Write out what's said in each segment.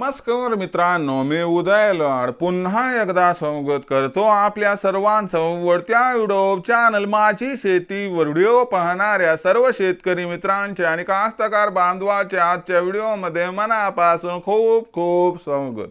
नमस्कार मित्रांनो मी उदय लड. पुन्हा एकदा स्वागत करतो आपल्या सर्वांचं. वडत्या युट्यूब चॅनल माझी शेती व्हिडिओ पाहणाऱ्या सर्व शेतकरी मित्रांचे आणि कास्तकार बांधवाचे आजच्या व्हिडिओमध्ये मनापासून खूप खूप स्वागत.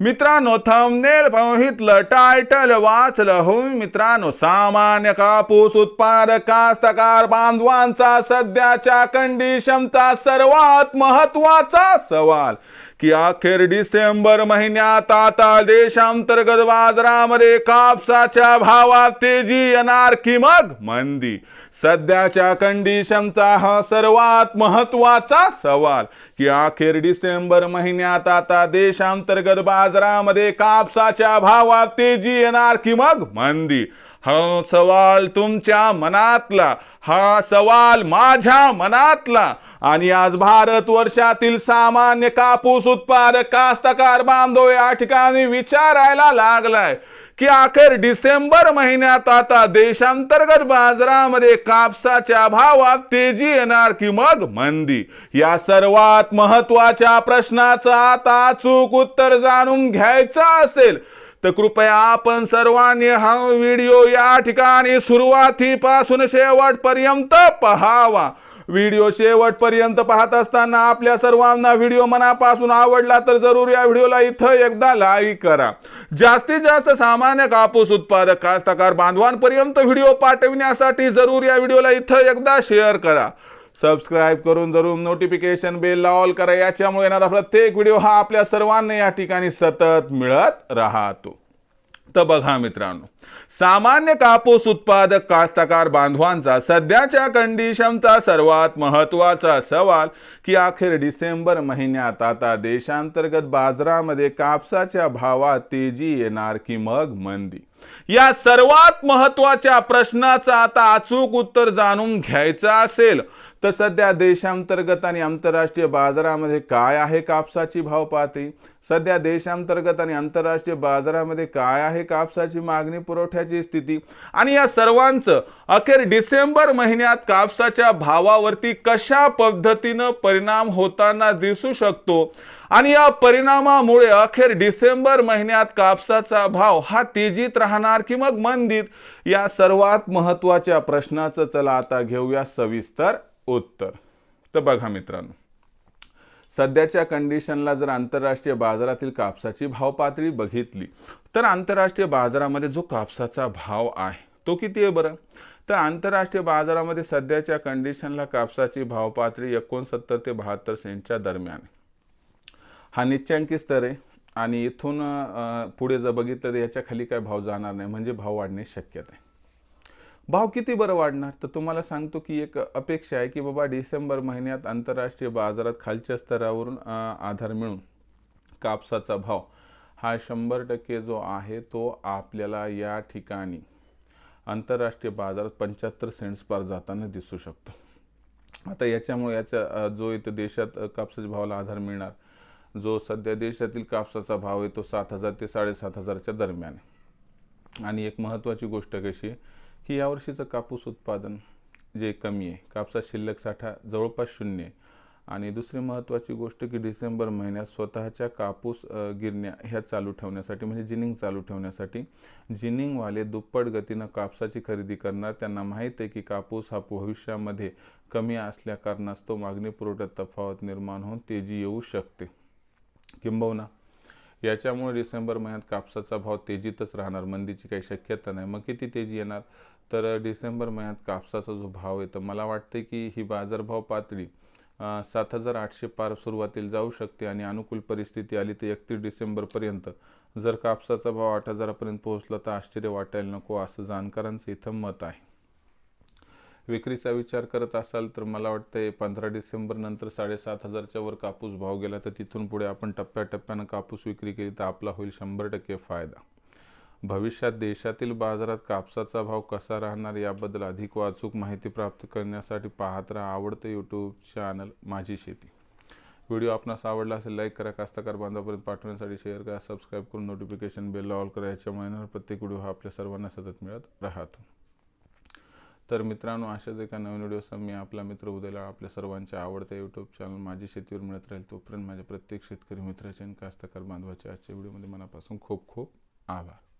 मित्रांनो थंबनेल पाहितलं टायटल वाचलं हो मित्रांनो सामान्य कापूस उत्पादक कास्तकार बांधवांचा सध्याच्या कंडिशनचा सर्वात महत्त्वाचा सवाल. की अखेर डिसेंबर महिन्यात आता देशांतर्गत बाजारामध्ये कापसाच्या भावात तेजी येणार की मग मंदी? सध्याच्या कंडिशनचा हा सर्वात महत्त्वाचा सवाल की अखेर डिसेंबर महिन्यात आता देशांतर्गत बाजारामध्ये कापसाच्या भावात तेजी येणार की मग मंदी? हा सवाल तुमच्या मनातला हा सवाल माझ्या मनातला. आणि आज भारत वर्षातील सामान्य कापूस उत्पादक कास्तकार बांधव या ठिकाणी विचारायला लागलाय की अखेर डिसेंबर महिन्यात आता देशांतर्गत बाजारामध्ये कापसाच्या भावात तेजी येणार की मग मंदी? या सर्वात महत्त्वाच्या प्रश्नाचं आता अचूक उत्तर जाणून घ्यायचं असेल. तर कृपया आपण सर्वांनी हा व्हिडिओ या ठिकाणी सुरुवातीपासून शेवटपर्यंत पहावा. व्हिडिओ शेवटपर्यंत पाहत असताना आपल्या सर्वांना व्हिडिओ मनापासून आवडला तर जरूर या व्हिडिओला इथं एकदा लाईक करा. जास्तीत जास्त सामान्य कापूस उत्पादक कास्तकार बांधवांपर्यंत व्हिडिओ पाठविण्यासाठी जरूर या व्हिडिओला इथं एकदा शेअर करा. सबस्क्राईब करून जरूर नोटिफिकेशन बेल ऑल करा. याच्यामुळे येणारा प्रत्येक व्हिडिओ हा आपल्या सर्वांना या ठिकाणी सतत मिळत राहतो. तर बघा मित्रांनो सामान्य कापूस उत्पादक कास्तकार बांधवांचा सध्याच्या कंडिशनचा सर्वात महत्त्वाचा सवाल की अखेर डिसेंबर महिन्यात आता देशांतर्गत बाजारामध्ये कापसाच्या भावात तेजी येणार की मग मंदी? या सर्वात महत्त्वाच्या प्रश्नाचं आता अचूक उत्तर जाणून घ्यायचं असेल. तर सध्या देशांतर्गत आणि आंतरराष्ट्रीय बाजारामध्ये काय आहे कापसाची भाव पाहते? सध्या देशांतर्गत आणि आंतरराष्ट्रीय बाजारामध्ये काय आहे कापसाची मागणी पुरवठ्याची स्थिती? आणि या सर्वांचं अखेर डिसेंबर महिन्यात कापसाच्या भावावरती कशा पद्धतीनं परिणाम होताना दिसू शकतो? आणि या परिणामामुळे अखेर डिसेंबर महिन्यात कापसाचा भाव हा तेजीत राहणार की मग मंदीत? या सर्वात महत्त्वाच्या प्रश्नाचं चला आता घेऊया सविस्तर उत्तर. तर बघा मित्रांनो सध्याच्या कंडिशनला जर आंतरराष्ट्रीय बाजारातील कापसाची भाव पातळी बघितली तर आंतरराष्ट्रीय बाजारामध्ये जो कापसाचा भाव आहे तो किती आहे बरं? तर आंतरराष्ट्रीय बाजारामध्ये सध्याच्या कंडिशनला कापसाची भाव पातळी एकोणसत्तर ते बहात्तर सेंटच्या दरम्यान हा निश्चयांकी स्तर आहे आणि इथून पुढे जर बघितलं तर याच्या खाली काय भाव जाणार नाही म्हणजे भाव वाढण्याची शक्यता आहे भाव किती बरं वाढणार? तर तुम्हाला सांगतो की एक अपेक्षा आहे की बाबा डिसेंबर महिन्यात आंतरराष्ट्रीय बाजारात खालच्या स्तरावरून आधार मिळून कापसाचा भाव हा शंभर टक्के जो आहे तो आपल्याला या ठिकाणी आंतरराष्ट्रीय बाजारात पंच्याहत्तर सेंट्स पार जाताना दिसू शकतो. आता याच्यामुळे याच्या जो इथं देशात कापसाच्या भावाला आधार मिळणार जो सध्या देशातील कापसाचा भाव आहे तो सात हजार ते साडेसात हजारच्या दरम्यान आहे. आणि एक महत्त्वाची गोष्ट कशी आहे की यावर्षीचं कापूस उत्पादन जे कमी आहे कापसा शिल्लक साठा जवळपास शून्य आहे. आणि दुसरी महत्त्वाची गोष्ट की डिसेंबर महिन्यात स्वतःच्या कापूस गिरण्या ह्या चालू ठेवण्यासाठी म्हणजे जिनिंग चालू ठेवण्यासाठी जिनिंगवाले दुप्पट गतीनं कापसाची खरेदी करणार. त्यांना माहीत आहे की कापूस हा भविष्यामध्ये कमी असल्या कारणास्तव मागणी पुरवठ्यात तफावत निर्माण होऊन तेजी येऊ शकते. किंबहुना याच्यामुळे डिसेंबर महिन्यात कापसाचा भाव तेजीतच राहणार मंदीची काही शक्यता नाही. मग किती तेजी येणार? तर डिसेंबर महिन्यात कापसाचा जो भाव आहे तर मला वाटते की ही बाजारभाव पातळी सात हजार आठशे पार सुरुवातीला जाऊ शकते आणि अनुकूल परिस्थिती आली तर एकतीस डिसेंबरपर्यंत जर कापसाचा भाव आठ हजारापर्यंत पोहोचला तर आश्चर्य वाटायला नको असं जाणकारांचं इथं मत आहे. विक्रीचा विचार करत असाल तर मला वाटतं पंधरा डिसेंबर नंतर साडेसात हजारच्या वर कापूस भाव गेला तर तिथून पुढे आपण टप्प्याटप्प्यानं कापूस विक्री केली तर आपला होईल शंभर टक्के फायदा. भविष्यात देशातील बाजारात कापसाचा भाव कसा राहणार याबद्दल अधिक वाचूक माहिती प्राप्त करण्यासाठी पाहत राहा आवडतं यूट्यूब चॅनल माझी शेती. व्हिडिओ आपणास आवडला असेल लाईक करा कास्तकार बांधापर्यंत पाठवण्यासाठी शेअर करा सबस्क्राईब करून नोटिफिकेशन बेल ऑल करा याच्यामुळे प्रत्येक व्हिडिओ हा आपल्या सर्वांना सतत मिळत राहतो. तर मित्रांनो अशाच एका नवीन व्हिडिओसह मी आपला मित्र उदयला आपल्या सर्वांच्या आवडत्या यूट्यूब चॅनल माझी शेतीवर मिळत राहील तोपर्यंत माझ्या प्रत्येक शेतकरी मित्राचे आणि कास्तकार बांधवाचे आजच्या व्हिडिओमध्ये मनापासून खूप खूप आभार.